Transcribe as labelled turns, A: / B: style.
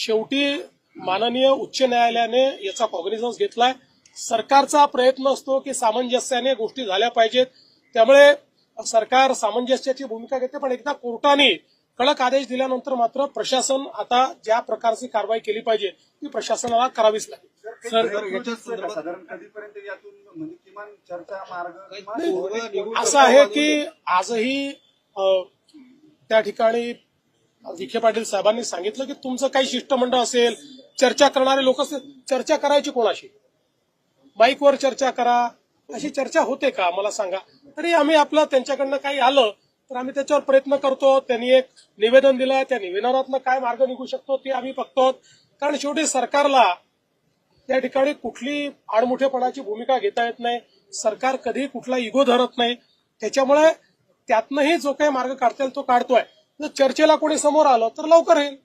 A: शेवटी माननीय उच्च न्यायालयाने याचा कॉग्निझन्स घेतलाय. सरकारचा प्रयत्न असतो की सामंजस्याने गोष्टी झाल्या पाहिजेत. त्यामुळे सरकार सामंजस्याची भूमिका घेते पण एकदा कोर्टाने कडक आदेश दिल्यानंतर मात्र प्रशासन आता ज्या प्रकारची कारवाई केली पाहिजे ती प्रशासनाला करावीच लागेल.
B: सर
C: तर
B: याच्या
C: गोष्ट
B: संदर्भात
C: साधारण कधीपर्यंत यातून किमान चर्चा मार्ग
B: नाही,
C: किंवा
B: निघू
A: असं आहे की आजही त्या ठिकाणी विखे पाटील साहेबांनी सांगितलं की तुमचं काही शिष्टमंडळ असेल चर्चा करणारे लोक चर्चा करायची कोणाशी? बाईकवर चर्चा करा. अशी चर्चा होते का? मला सांगा. तरी आम्ही आपलं त्यांच्याकडनं काही आलं तर आम्ही त्याच्यावर प्रयत्न करतो. त्यांनी एक निवेदन दिलं त्या निवेदनातनं काय मार्ग निघू शकतो ते आम्ही बघतो. कारण शेवटी सरकारला त्या ठिकाणी कुठली आडमुठेपणाची भूमिका घेता येत नाही. सरकार कधीही कुठला इगो धरत नाही. त्याच्यामुळे त्यातनंही जो काही मार्ग काढता येईल तो काढतोय. जर चर्चेला कोणी समोर आलं तर लवकर येईल.